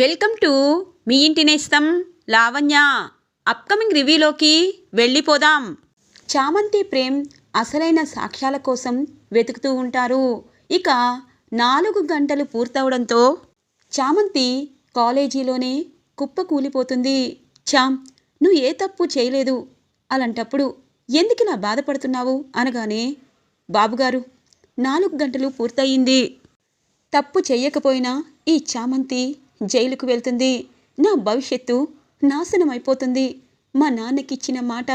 Welcome to me ఇంటి నేస్తం Lavanya. Upcoming రివ్యూలోకి వెళ్ళిపోదాం. చామంతి ప్రేమ్ అసలైన సాక్ష్యాల కోసం వెతుకుతూ ఉంటారు. ఇక నాలుగు గంటలు పూర్తవడంతో చామంతి కాలేజీలోనే కుప్ప కూలిపోతుంది చామ్ నువ్వు ఏ తప్పు చేయలేదు. అలాంటప్పుడు ఎందుకు నా బాధపడుతున్నావు? అనగానే బాబుగారు నాలుగు గంటలు పూర్తయింది. తప్పు చెయ్యకపోయినా ఈ చామంతి జైలుకు వెళ్తుంది. నా భవిష్యత్తు నాశనమైపోతుంది. మా నాన్నకిచ్చిన మాట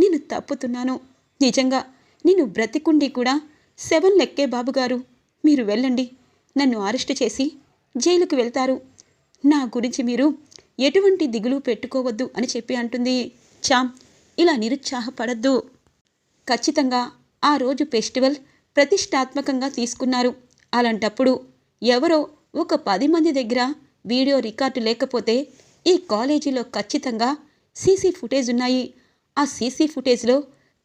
నేను తప్పుతున్నాను. నిజంగా నేను బ్రతికుండి కూడా సెవెన్ లెక్కే బాబుగారు. మీరు వెళ్ళండి. నన్ను అరెస్ట్ చేసి జైలుకు వెళ్తారు. నా గురించి మీరు ఎటువంటి దిగులు పెట్టుకోవద్దు అని చెప్పి అంటుంది. చామ్ ఇలా నిరుత్సాహపడద్దు. ఖచ్చితంగా ఆ రోజు ఫెస్టివల్ ప్రతిష్టాత్మకంగా తీసుకున్నారు. అలాంటప్పుడు ఎవరో ఒక పది మంది దగ్గర వీడియో రికార్డు లేకపోతే ఈ కాలేజీలో ఖచ్చితంగా సీసీ ఫుటేజ్ ఉన్నాయి. ఆ సీసీ ఫుటేజ్లో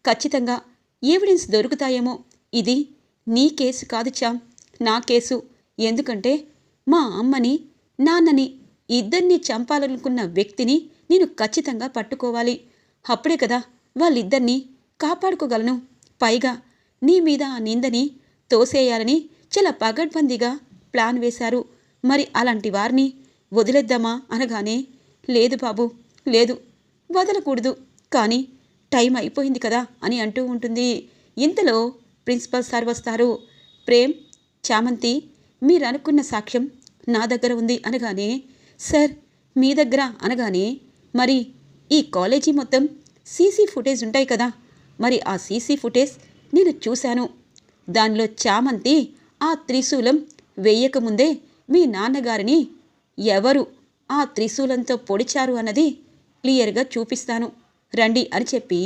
ఖచ్చితంగా ఎవిడెన్స్ దొరుకుతాయేమో. ఇది నీ కేసు కాదు చామ్ నా కేసు. ఎందుకంటే మా అమ్మని నాన్నని ఇద్దరిని చంపాలనుకున్న వ్యక్తిని నేను ఖచ్చితంగా పట్టుకోవాలి. అప్పుడే కదా వాళ్ళిద్దరినీ కాపాడుకోగలను. పైగా నీ మీద ఆ నిందని తోసేయాలని చాలా పగడ్బందీగా ప్లాన్ వేశారు. మరి అలాంటి వారిని వదిలేద్దామా అనగానే లేదు బాబు లేదు వదలకూడదు. కానీ టైం అయిపోయింది కదా అని అంటూ ఉంటుంది. ఇంతలో ప్రిన్సిపల్ సార్ వస్తారు. ప్రేమ్ చామంతి మీరు అనుకున్న సాక్ష్యం నా దగ్గర ఉంది అనగానే సార్ మీ దగ్గర అనగానే మరి ఈ కాలేజీ మొత్తం సీసీ ఫుటేజ్ ఉంటాయి కదా మరి ఆ సీసీ ఫుటేజ్ నేను చూశాను. దానిలో చామంతి ఆ త్రిశూలం వేయకముందే మీ నాన్నగారిని ఎవరు ఆ త్రిశూలంతో పొడిచారు అన్నది క్లియర్గా చూపిస్తాను. రండి అని చెప్పి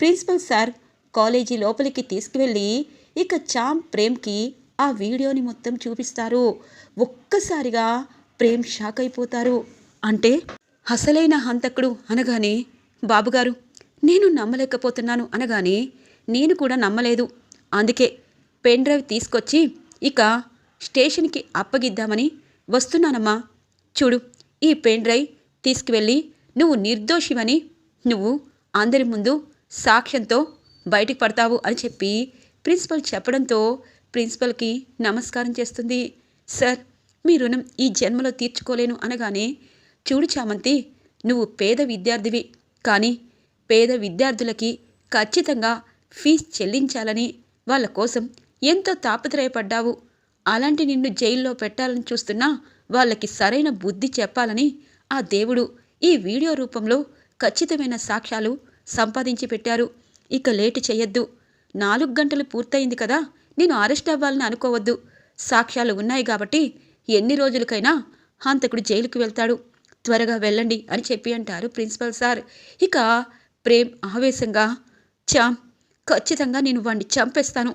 ప్రిన్సిపల్ సార్ కాలేజీ లోపలికి తీసుకువెళ్ళి ఇక చామ్ ప్రేమ్కి ఆ వీడియోని మొత్తం చూపిస్తారు. ఒక్కసారిగా ప్రేమ్ షాక్ అయిపోతారు. అంటే అసలైన హంతకుడు అనగానే బాబుగారు నేను నమ్మలేకపోతున్నాను అనగానే నేను కూడా నమ్మలేదు. అందుకే పెన్ డ్రైవ్ తీసుకొచ్చి ఇక స్టేషన్కి అప్పగిద్దామని వస్తున్నానమ్మా. చూడు ఈ పెన్ డ్రైవ్ తీసుకువెళ్ళి నువ్వు నిర్దోషివని నువ్వు అందరి ముందు సాక్ష్యంతో బయటికి పడతావు అని చెప్పి ప్రిన్సిపల్ చెప్పడంతో ప్రిన్సిపల్కి నమస్కారం చేస్తుంది. సార్ మీ రుణం ఈ జన్మలో తీర్చుకోలేను అనగానే చూడు చామంతి నువ్వు పేద విద్యార్థివి కానీ పేద విద్యార్థులకి ఖచ్చితంగా ఫీజు చెల్లించాలని వాళ్ళ కోసం ఎంతో తాపత్రయపడ్డావు. అలాంటి నిన్ను జైల్లో పెట్టాలని చూస్తున్నా వాళ్ళకి సరైన బుద్ధి చెప్పాలని ఆ దేవుడు ఈ వీడియో రూపంలో ఖచ్చితమైన సాక్ష్యాలు సంపాదించి పెట్టారు. ఇక లేటు చేయొద్దు. నాలుగు గంటలు పూర్తయింది కదా నేను అరెస్ట్ అవ్వాలని అనుకోవద్దు. సాక్ష్యాలు ఉన్నాయి కాబట్టి ఎన్ని రోజులకైనా హంతకుడు జైలుకు వెళ్తాడు. త్వరగా వెళ్ళండి అని చెప్పి అంటారు ప్రిన్సిపల్ సార్. ఇక ప్రేమ్ ఆవేశంగా చామ్ ఖచ్చితంగా నేను వాణ్ణి చంపేస్తాను.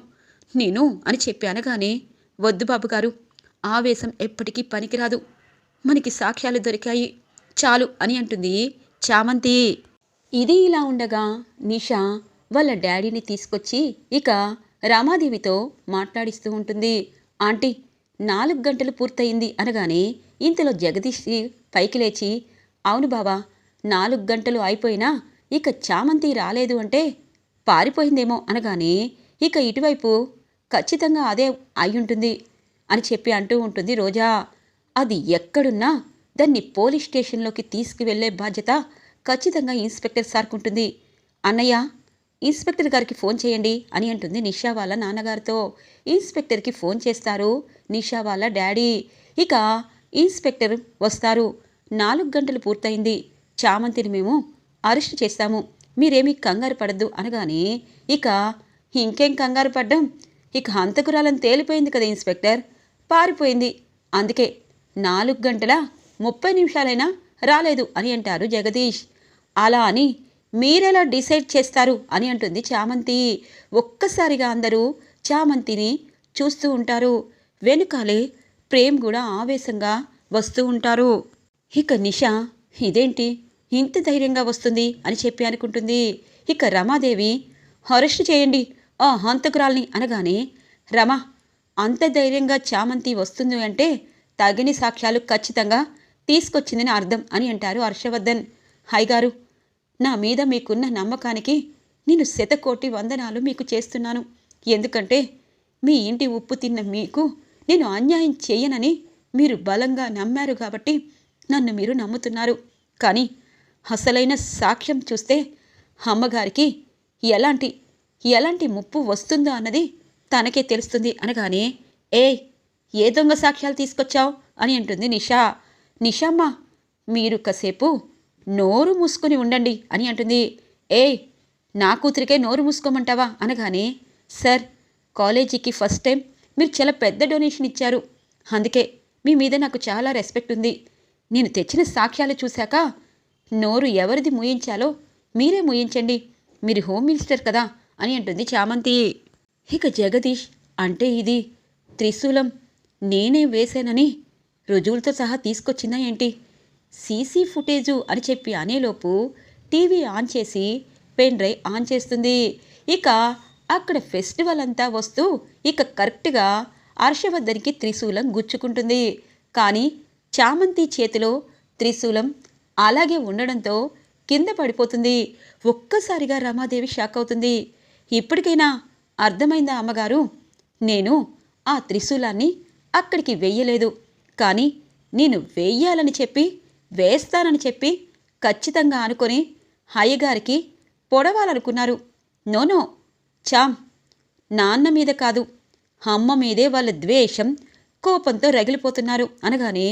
నేను అని చెప్పి అనగానే వద్దు బాబు గారు. ఆవేశం ఎప్పటికీ పనికిరాదు. మనకి సాక్ష్యాలు దొరికాయి. చాలు అని అంటుంది చామంతి. ఇది ఇలా ఉండగా నిషా వాళ్ళ డాడీని తీసుకొచ్చి ఇక రామాదేవితో మాట్లాడిస్తూ ఉంటుంది. ఆంటీ నాలుగు గంటలు పూర్తయింది అనగానే ఇంతలో జగదీష్ పైకి లేచి అవును బావా నాలుగు గంటలు అయిపోయినా ఇక చామంతి రాలేదు అంటే పారిపోయిందేమో అనగానే ఇక ఇటువైపు ఖచ్చితంగా అదే అయ్యుంటుంది అని చెప్పి అంటూ ఉంటుంది రోజా. అది ఎక్కడున్నా దాన్ని పోలీస్ స్టేషన్లోకి తీసుకువెళ్ళే బాధ్యత ఖచ్చితంగా ఇన్స్పెక్టర్ సార్కు ఉంటుంది అన్నయ్య ఇన్స్పెక్టర్ గారికి ఫోన్ చేయండి అని అంటుంది నిషా వాళ్ళ నాన్నగారితో. ఇన్స్పెక్టర్కి ఫోన్ చేస్తారు నిషా వాళ్ళ డాడీ. ఇక ఇన్స్పెక్టర్ వస్తారు. నాలుగు గంటలు పూర్తయింది. చామంతిని మేము అరెస్ట్ చేస్తాము. మీరేమీ కంగారు పడద్దు అనగానే ఇక ఇంకేం కంగారు పడ్డం? ఇక హంతకురాలని తేలిపోయింది కదా ఇన్స్పెక్టర్? పారిపోయింది. అందుకే నాలుగు గంటల ముప్పై నిమిషాలైనా రాలేదు అని అంటారు జగదీష్. అలా అని మీరెలా డిసైడ్ చేస్తారు అని అంటుంది చామంతి. ఒక్కసారిగా అందరూ చామంతిని చూస్తూ ఉంటారు. వెనుకాలే ప్రేమ్ కూడా ఆవేశంగా వస్తూ ఉంటారు. ఇక నిషా ఇదేంటి? ఇంత ధైర్యంగా వస్తుంది? అని చెప్పి అనుకుంటుంది. ఇక రమాదేవి అరెస్ట్ చేయండి. ఆ హంతకురాల్ని అనగానే రమ అంత ధైర్యంగా చామంతి వస్తుంది అంటే తగిన సాక్ష్యాలు ఖచ్చితంగా తీసుకొచ్చిందని అర్థం అని అంటారు హర్షవర్ధన్. హైగారు గారు నా మీద మీకున్న నమ్మకానికి నేను శతకోటి వందనాలు మీకు చేస్తున్నాను. ఎందుకంటే మీ ఇంటి ఉప్పు తిన్న మీకు నేను అన్యాయం చేయనని మీరు బలంగా నమ్మారు కాబట్టి నన్ను మీరు నమ్ముతున్నారు. కానీ అసలైన సాక్ష్యం చూస్తే అమ్మగారికి ఎలాంటి ఎలాంటి ముప్పు వస్తుందో అన్నది తనకే తెలుస్తుంది అనగానే ఏ ఏ దొంగ సాక్ష్యాలు తీసుకొచ్చావు? అని అంటుంది నిషా. నిషామ్మ మీరు కాసేపు నోరు మూసుకుని ఉండండి అని అంటుంది. ఏ నా కూతురికే నోరు మూసుకోమంటావా? అనగానే సార్ కాలేజీకి ఫస్ట్ టైం మీరు చాలా పెద్ద డొనేషన్ ఇచ్చారు. అందుకే మీ మీద నాకు చాలా రెస్పెక్ట్ ఉంది. నేను తెచ్చిన సాక్ష్యాలు చూశాక నోరు ఎవరిది ముయించాలో మీరే ముయించండి. మీరు హోమ్ మినిస్టర్ కదా అని అంటుంది చామంతి. ఇక జగదీష్ అంటే ఇది త్రిశూలం. నేనే వేశానని రుజువులతో సహా తీసుకొచ్చిందా ఏంటి? సీసీ ఫుటేజు అని చెప్పి అనేలోపు టీవీ ఆన్ చేసి పెన్ డ్రైవ్ ఆన్ చేస్తుంది. ఇక అక్కడ ఫెస్టివల్ అంతా వస్తూ ఇక కరెక్ట్గా హర్షవర్ధన్కి త్రిశూలం గుచ్చుకుంటుంది. కానీ చామంతి చేతిలో త్రిశూలం అలాగే ఉండడంతో కింద పడిపోతుంది. ఒక్కసారిగా రమాదేవి షాక్ అవుతుంది. ఇప్పటికైనా అర్థమైందా అమ్మగారు? నేను ఆ త్రిశూలాన్ని అక్కడికి వెయ్యలేదు కానీ నేను వెయ్యాలని చెప్పి వేస్తానని చెప్పి ఖచ్చితంగా అనుకొని అయ్యగారికి పొడవాలనుకున్నారు. నోనో చామ్ నాన్న మీద కాదు అమ్మ మీదే వాళ్ళ ద్వేషం కోపంతో రగిలిపోతున్నారు. అనగానే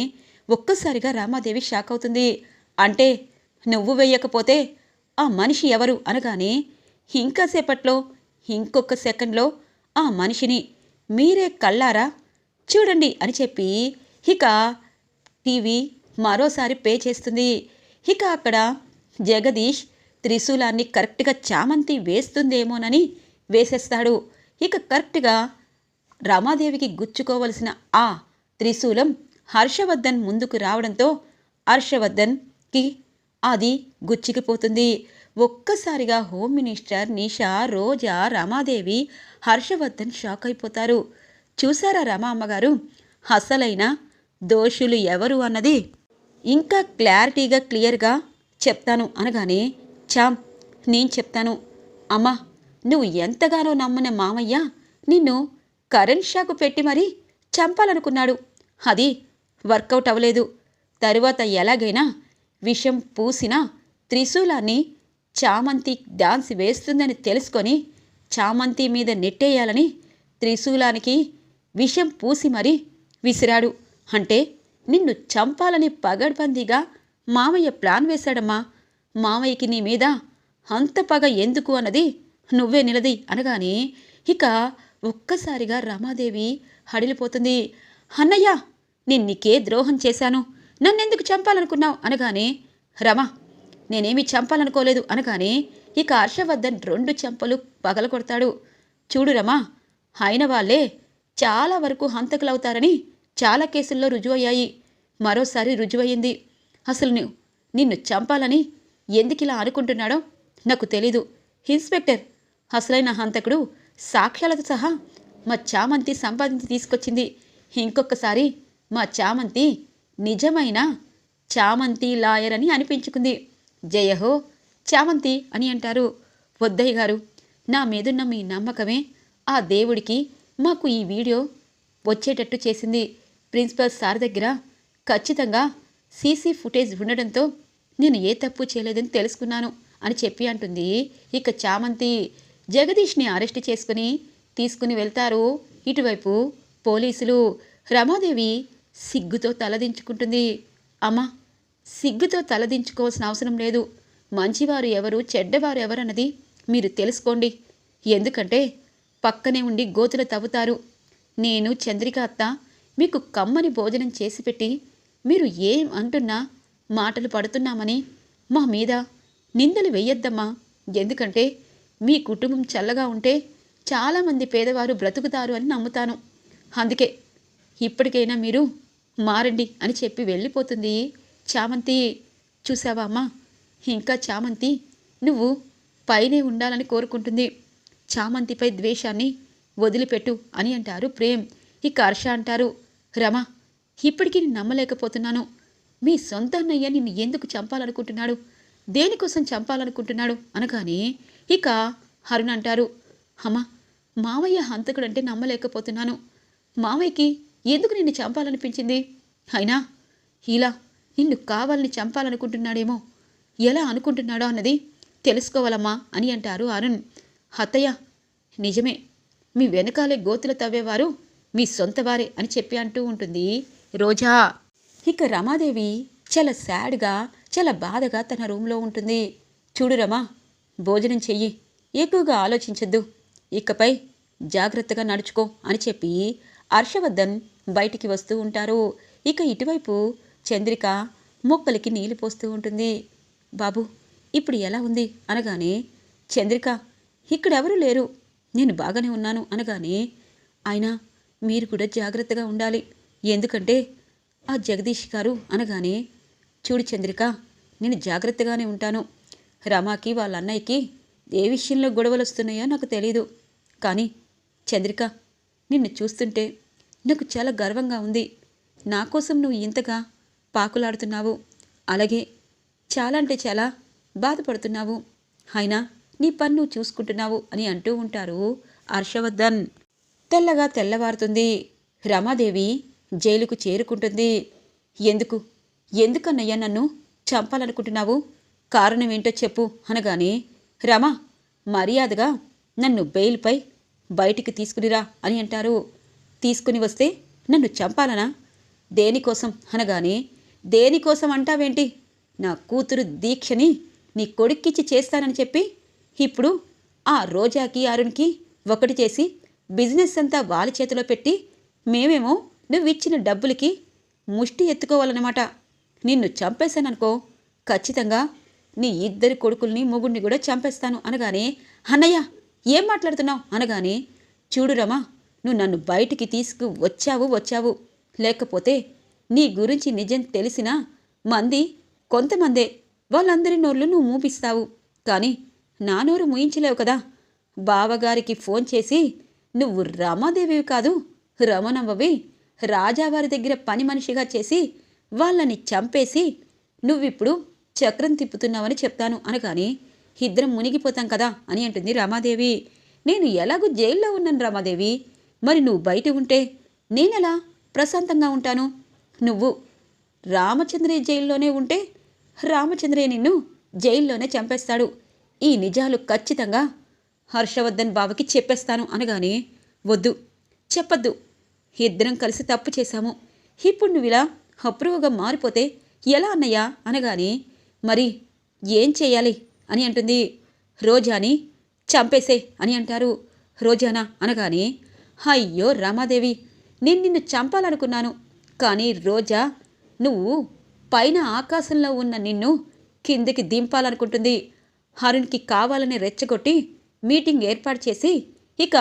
ఒక్కసారిగా రామాదేవి షాక్ అవుతుంది. అంటే నువ్వు వెయ్యకపోతే ఆ మనిషి ఎవరు? అనగానే ఇంకాసేపట్లో ఇంకొక సెకండ్లో ఆ మనిషిని మీరే కళ్ళారా? చూడండి అని చెప్పి ఇక టీవీ మరోసారి పే చేస్తుంది. ఇక అక్కడ జగదీష్ త్రిశూలాన్ని కరెక్ట్గా చామంతి వేస్తుందేమోనని వేసేస్తాడు. ఇక కరెక్ట్గా రమాదేవికి గుచ్చుకోవలసిన ఆ త్రిశూలం హర్షవర్ధన్ ముందుకు రావడంతో హర్షవర్ధన్కి అది గుచ్చికిపోతుంది. ఒక్కసారిగా home minister Nisha Roja Ramadevi Harshavardhan shock అయిపోతారు. చూసారా రమా అమ్మగారు? అసలైన దోషులు ఎవరు అన్నది? ఇంకా క్లారిటీగా క్లియర్గా చెప్తాను అనగానే చామ్ నేను చెప్తాను. అమ్మా నువ్వు ఎంతగానో నమ్మిన మామయ్య నిన్ను కరెంట్ షాకు పెట్టి మరీ చంపాలనుకున్నాడు. అది వర్కౌట్ అవ్వలేదు. తరువాత ఎలాగైనా విషం పూసిన త్రిశూలాన్ని చామంతి డాన్స్ వేస్తుందని తెలుసుకొని చామంతి మీద నెట్టేయాలని త్రిశూలానికి విషం పూసి మరీ విసిరాడు. అంటే నిన్ను చంపాలని పగడ్బందీగా మామయ్య ప్లాన్ వేశాడమ్మా. మామయ్యకి నీ మీద అంత పగ ఎందుకు అన్నది నువ్వే నిలది అనగానే ఇక ఒక్కసారిగా రమాదేవి హడిలిపోతుంది. అన్నయ్య నిన్నికే ద్రోహం చేశాను. నన్నెందుకు చంపాలనుకున్నావు అనగానే రమ నేనేమి చంపాలనుకోలేదు అనగానే ఇక హర్షవర్ధన్ రెండు చెంపలు పగలగొడతాడు. చూడు రమా అయిన వాళ్ళే చాలా వరకు హంతకులవుతారని చాలా కేసుల్లో రుజువయ్యాయి. మరోసారి రుజువయ్యింది. అసలు నువ్వు నిన్ను చంపాలని ఎందుకిలా అనుకుంటున్నాడో నాకు తెలీదు. ఇన్స్పెక్టర్ అసలైన హంతకుడు సాక్ష్యాలతో సహా మా చామంతి సంపాదించి తీసుకొచ్చింది. ఇంకొకసారి మా చామంతి నిజమైన చామంతి లాయర్ అని అనిపించుకుంది. జయహో చామంతి అని అంటారు. వద్దయ్య గారు నా మీదున్న మీ నమ్మకమే. ఆ దేవుడికి మాకు ఈ వీడియో వచ్చేటట్టు చేసింది. ప్రిన్సిపల్ సార్ దగ్గర ఖచ్చితంగా సీసీ ఫుటేజ్ ఉండడంతో నేను ఏ తప్పు చేయలేదని తెలుసుకున్నాను అని చెప్పి అంటుంది. ఇక చామంతి జగదీష్ని అరెస్ట్ చేసుకుని తీసుకుని వెళ్తారు. ఇటువైపు పోలీసులు రమాదేవి సిగ్గుతో తలదించుకుంటుంది. అమ్మా సిగ్గుతో తలదించుకోవాల్సిన అవసరం లేదు. మంచివారు ఎవరు చెడ్డవారు ఎవరన్నది మీరు తెలుసుకోండి. ఎందుకంటే పక్కనే ఉండి గోతులు తవ్వుతారు. నేను చంద్రిక అత్త మీకు కమ్మని భోజనం చేసి పెట్టి మీరు ఏం అంటున్నా మాటలు పడుతున్నామని మా మీద నిందలు వెయ్యొద్దమ్మా ఎందుకంటే మీ కుటుంబం చల్లగా ఉంటే చాలామంది పేదవారు బ్రతుకుతారు అని నమ్ముతాను. అందుకే ఇప్పటికైనా మీరు మారండి అని చెప్పి వెళ్ళిపోతుంది. చామంతి చూసావా అమ్మా? ఇంకా చామంతి నువ్వు పైనే ఉండాలని కోరుకుంటుంది. చామంతిపై ద్వేషాన్ని వదిలిపెట్టు అని అంటారు ప్రేమ్. ఇక హర్ష అంటారు రమ ఇప్పటికీ నేను నమ్మలేకపోతున్నాను. మీ సొంత అన్నయ్య నిన్ను ఎందుకు చంపాలనుకుంటున్నాడు? దేనికోసం చంపాలనుకుంటున్నాడు? అనగానే ఇక హరుణ్ అంటారు అమ్మా మావయ్య హంతకుడంటే నమ్మలేకపోతున్నాను. మావయ్యకి ఎందుకు నిన్ను చంపాలనిపించింది? అయినా ఇలా నిన్ను కావాలని చంపాలనుకుంటున్నాడేమో? ఎలా అనుకుంటున్నాడో అన్నది తెలుసుకోవాలమ్మా అని అంటారు అరుణ్. అత్తయ్య నిజమే. మీ వెనకాలే గోతులు తవ్వేవారు మీ సొంత వారే అని చెప్పి అంటూ ఉంటుంది రోజా. ఇక రమాదేవి చాలా సాడ్గా చాలా బాధగా తన రూమ్లో ఉంటుంది. చూడు రమా భోజనం చెయ్యి. ఎక్కువగా ఆలోచించద్దు. ఇకపై జాగ్రత్తగా నడుచుకో అని చెప్పి హర్షవర్ధన్ బయటికి వస్తూ ఉంటారు. ఇక ఇటువైపు చంద్రిక మొక్కలకి నీళ్ళు పోస్తూ ఉంటుంది. బాబు ఇప్పుడు ఎలా ఉంది? అనగానే చంద్రిక ఇక్కడెవరూ లేరు. నేను బాగానే ఉన్నాను అనగానే అయినా మీరు కూడా జాగ్రత్తగా ఉండాలి. ఎందుకంటే ఆ జగదీష్ గారు అనగానే చూడు చంద్రిక నేను జాగ్రత్తగానే ఉంటాను. రమాకి వాళ్ళ అన్నయ్యకి ఏ విషయంలో గొడవలు వస్తున్నాయో నాకు తెలియదు కానీ చంద్రిక నిన్ను చూస్తుంటే నాకు చాలా గర్వంగా ఉంది. నా కోసం నువ్వు ఇంతగా పాకులాడుతున్నావు. అలాగే చాలా అంటే చాలా బాధపడుతున్నావు. అయినా నీ పన్ను చూసుకుంటున్నావు అని అంటూ ఉంటారు హర్షవర్ధన్. తెల్లగా తెల్లవారుతుంది. రమాదేవి జైలుకు చేరుకుంటుంది. ఎందుకు? ఎందుకన్నయ్యా నన్ను చంపాలనుకుంటున్నావు? కారణం ఏంటో చెప్పు అనగానే రమా మర్యాదగా నన్ను బెయిల్పై బయటికి తీసుకునిరా అని అంటారు. తీసుకుని వస్తే నన్ను చంపాలనా? దేనికోసం? అనగానే దేనికోసం అంటావేంటి నా కూతురు దీక్షని నీ కొడుక్కిచ్చి చేస్తానని చెప్పి ఇప్పుడు ఆ రోజాకి అరుణ్కి ఒకటి చేసి బిజినెస్ అంతా వాళ్ళ చేతిలో పెట్టి మేమేమో నువ్విచ్చిన డబ్బులకి ముష్టి ఎత్తుకోవాలన్నమాట. నిన్ను చంపేశాననుకో ఖచ్చితంగా నీ ఇద్దరి కొడుకుల్ని మొగుడిని కూడా చంపేస్తాను అనగానే అన్నయ్య ఏం మాట్లాడుతున్నావు? అనగానే చూడు రమా నువ్వు నన్ను బయటికి తీసుకు వచ్చావు వచ్చావు. లేకపోతే నీ గురించి నిజం తెలిసినా మంది కొంతమందే వాళ్ళందరి నోళ్ళు నువ్వు మూపిస్తావు. కానీ నా నోరు ముయించలేవు కదా. బావగారికి ఫోన్ చేసి నువ్వు రమాదేవివి కాదు రమణవ్వవి. రాజావారి దగ్గర పని మనిషిగా చేసి వాళ్ళని చంపేసి నువ్విప్పుడు చక్రం తిప్పుతున్నావని చెప్తాను అనగాని ఇద్దరం మునిగిపోతాం కదా అని అంటుంది రమాదేవి. నేను ఎలాగూ జైల్లో ఉన్నాను రమాదేవి. మరి నువ్వు బయట ఉంటే నేనెలా ప్రశాంతంగా ఉంటాను? నువ్వు రామచంద్రయ్య జైల్లోనే ఉంటే రామచంద్రయ్య నిన్ను జైల్లోనే చంపేస్తాడు. ఈ నిజాలు ఖచ్చితంగా హర్షవర్ధన్ బావకి చెప్పేస్తాను అనగానే వద్దు చెప్పద్దు. ఇద్దరం కలిసి తప్పు చేశాము. ఇప్పుడు నువ్వు ఇలా అప్రూవ్గా మారిపోతే ఎలా అన్నయ్యా? అనగానే మరి ఏం చేయాలి అని అంటుంది. రోజాని చంపేసే అని అంటారు రోజానా? అనగానే అయ్యో రామాదేవి నేను నిన్ను చంపాలనుకున్నాను. కానీ రోజా నువ్వు పైన ఆకాశంలో ఉన్న నిన్ను కిందికి దింపాలనుకుంటుంది. అరుణ్కి కావాలని రెచ్చగొట్టి మీటింగ్ ఏర్పాటు చేసి ఇక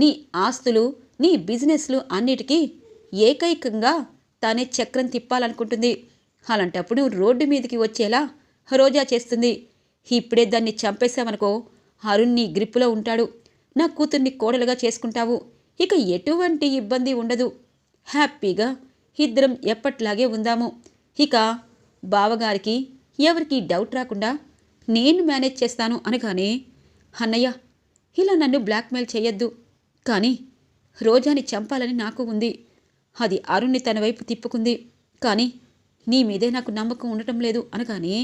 నీ ఆస్తులు నీ బిజినెస్లు అన్నిటికీ ఏకైకంగా తానే చక్రం తిప్పాలనుకుంటుంది. అలాంటప్పుడు రోడ్డు మీదకి వచ్చేలా రోజా చేస్తుంది. ఇప్పుడే దాన్ని చంపేశామనుకో అరుణ్ నీ గ్రిప్పులో ఉంటాడు. నా కూతుర్ని కోడలుగా చేసుకుంటావు. ఇక ఎటువంటి ఇబ్బంది ఉండదు. హ్యాపీగా ఇద్దరం ఎప్పట్లాగే ఉందాము. ఇక బావగారికి ఎవరికి డౌట్ రాకుండా నేను మేనేజ్ చేస్తాను అనగానే అన్నయ్య ఇలా నన్ను బ్లాక్మెయిల్ చేయొద్దు. కానీ రోజాని చంపాలని నాకు ఉంది. అది అరుణ్ని తన వైపు తిప్పుకుంది. కానీ నీ మీదే నాకు నమ్మకం ఉండటం లేదు అనగానే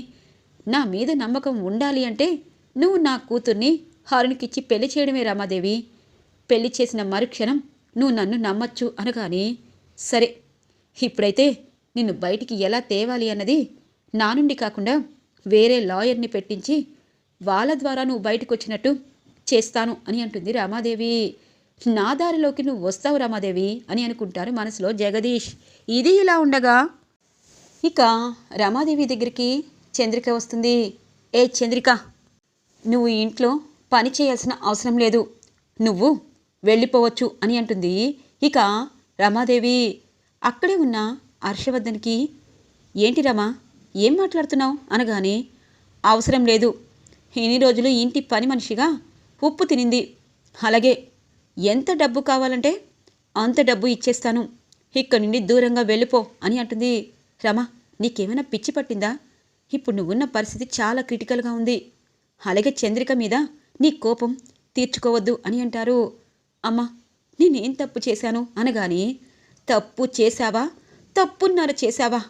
నా మీద నమ్మకం ఉండాలి అంటే నువ్వు నా కూతుర్ని హారునికిచ్చి పెళ్ళి చేయడమే రామాదేవి. పెళ్ళి చేసిన మరుక్షణం నువ్వు నన్ను నమ్మచ్చు అనగానే సరే ఇప్పుడైతే నిన్ను బయటికి ఎలా తేవాలి అన్నది నా నుండి కాకుండా వేరే లాయర్ని పెట్టించి వాళ్ళ ద్వారా నువ్వు బయటకు వచ్చినట్టు చేస్తాను అని అంటుంది రామాదేవి. నా దారిలోకి నువ్వు వస్తావు రామాదేవి అని అనుకుంటారు మనసులో జగదీష్. ఇది ఇలా ఉండగా ఇక రమాదేవి దగ్గరికి చంద్రిక వస్తుంది. ఏ చంద్రిక నువ్వు ఇంట్లో పని చేయాల్సిన అవసరం లేదు. నువ్వు వెళ్ళిపోవచ్చు అని అంటుంది. ఇక రమాదేవి అక్కడే ఉన్న హర్షవర్ధన్కి ఏంటి రమా ఏం మాట్లాడుతున్నావు? అనగానే అవసరం లేదు. ఇన్ని రోజులు ఇంటి పని మనిషిగా ఉప్పు తినింది. అలాగే ఎంత డబ్బు కావాలంటే అంత డబ్బు ఇచ్చేస్తాను. ఇక్కడి నుండి దూరంగా వెళ్ళిపో అని అంటుంది రమా. నీకేమైనా పిచ్చి పట్టిందా? ఇప్పుడు నువ్వున్న పరిస్థితి చాలా క్రిటికల్గా ఉంది. అలాగే చంద్రిక మీద నీ కోపం తీర్చుకోవద్దు అని అంటారు. అమ్మా నేనేం తప్పు చేశాను? అనగానే తప్పు చేశావా? తప్పున్నర చేశావా?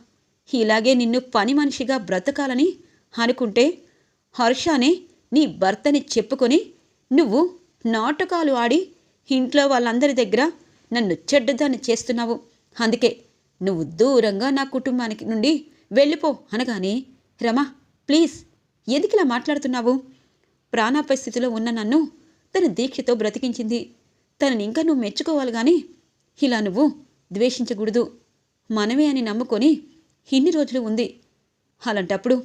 ఇలాగే నిన్ను పని మనిషిగా బ్రతకాలని అనుకుంటే హర్షానే నీ భర్తని చెప్పుకొని నువ్వు నాటకాలు ఆడి ఇంట్లో వాళ్ళందరి దగ్గర నన్ను చెడ్డదాన్ని చేస్తున్నావు. అందుకే నువ్వు దూరంగా నా కుటుంబానికి నుండి వెళ్ళిపో అనగానే రమా ప్లీజ్ ఎందుకిలా మాట్లాడుతున్నావు? ప్రాణాపాయ స్థితిలో ఉన్న నన్ను తన దీక్షతో బ్రతికించింది. తనని ఇంకా నువ్వు మెచ్చుకోవాలి కానీ ఇలా నువ్వు ద్వేషించకూడదు. మనమే అని నమ్ముకొని ఇన్ని రోజులు ఉంది. అలాంటప్పుడు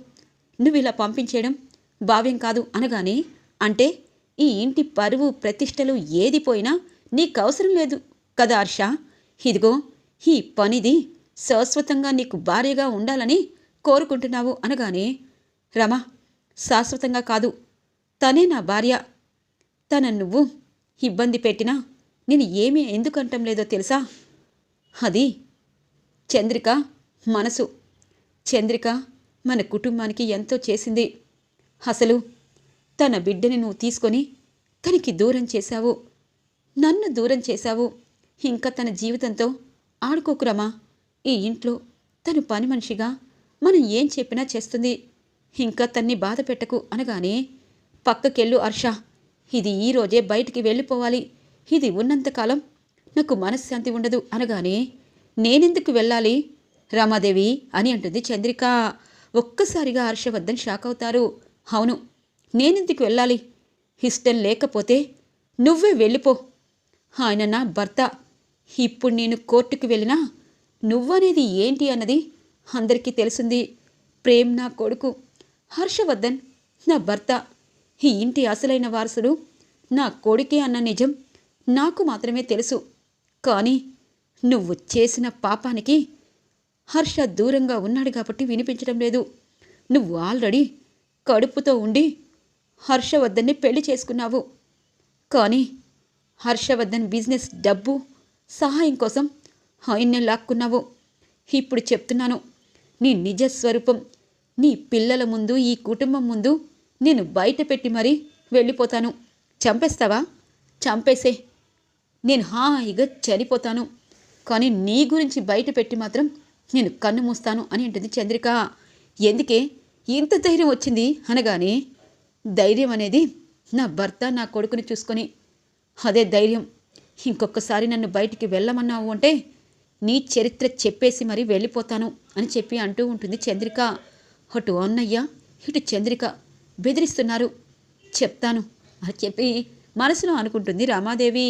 నువ్వు ఇలా పంపించేయడం భావ్యం కాదు అనగానే అంటే ఈ ఇంటి పరువు ప్రతిష్టలు ఏది పోయినా నీకు అవసరం లేదు కదా హర్ష? ఇదిగో ఈ పనిది శాశ్వతంగా నీకు భార్యగా ఉండాలని కోరుకుంటున్నావు అనగానే రమ శాశ్వతంగా కాదు. తనే నా భార్య. తన నువ్వు ఇబ్బంది పెట్టినా నేను ఏమీ ఎందుకంటం లేదో తెలుసా? అది చంద్రిక మనసు. చంద్రిక మన కుటుంబానికి ఎంతో చేసింది. అసలు తన బిడ్డని నువ్వు తీసుకొని తనకి దూరం చేశావు. నన్ను దూరం చేశావు. ఇంకా తన జీవితంతో ఆడుకోకురమా? ఈ ఇంట్లో తను పని మనిషిగా మనం ఏం చెప్పినా చేస్తుంది. ఇంకా తన్ని బాధ పెట్టకు అనగానే పక్కకెళ్ళు హర్ష. ఇది ఈరోజే బయటికి వెళ్ళిపోవాలి. ఇది ఉన్నంతకాలం నాకు మనశ్శాంతి ఉండదు అనగానే నేనెందుకు వెళ్ళాలి? రామాదేవి అని అంటుంది చంద్రిక. ఒక్కసారిగా హర్షవర్ధన్ షాక్ అవుతారు. అవును నేనెందుకు వెళ్ళాలి? ఇష్టం లేకపోతే నువ్వే వెళ్ళిపో. ఆయన నా భర్త. ఇప్పుడు నేను కోర్టుకు వెళ్ళినా నువ్వనేది ఏంటి అన్నది అందరికీ తెలిసింది. ప్రేమ్ నా కొడుకు. హర్షవర్ధన్ నా భర్త. ఈ ఇంటి అసలైన వారసుడు నా కొడుకే అన్న నిజం నాకు మాత్రమే తెలుసు. కానీ నువ్వు చేసిన పాపానికి హర్ష దూరంగా ఉన్నాడు కాబట్టి వినిపించడం లేదు. నువ్వు ఆల్రెడీ కడుపుతో ఉండి హర్షవర్ధన్ని పెళ్ళి చేసుకున్నావు. కానీ హర్షవర్ధన్ బిజినెస్ డబ్బు సహాయం కోసం ఆయన్నే లాక్కున్నావు. ఇప్పుడు చెప్తున్నాను నీ నిజ స్వరూపం నీ పిల్లల ముందు ఈ కుటుంబం ముందు నేను బయట పెట్టి మరీ వెళ్ళిపోతాను. చంపేస్తావా? చంపేసే. నేను హాయిగా చనిపోతాను. కానీ నీ గురించి బయట పెట్టి మాత్రం నేను కన్ను మూస్తాను అని అంటుంది చంద్రిక. ఎందుకే? ఇంత ధైర్యం వచ్చింది అనగానే ధైర్యం అనేది నా భర్త నా కొడుకుని చూసుకొని అదే ధైర్యం. ఇంకొకసారి నన్ను బయటికి వెళ్ళమన్నావు అంటే నీ చరిత్ర చెప్పేసి మరీ వెళ్ళిపోతాను అని చెప్పి అంటూ ఉంటుంది చంద్రిక. అటు అన్నయ్య ఇటు చంద్రిక బెదిరిస్తున్నారు. చెప్తాను అని చెప్పి మనసులో అనుకుంటుంది రామాదేవి.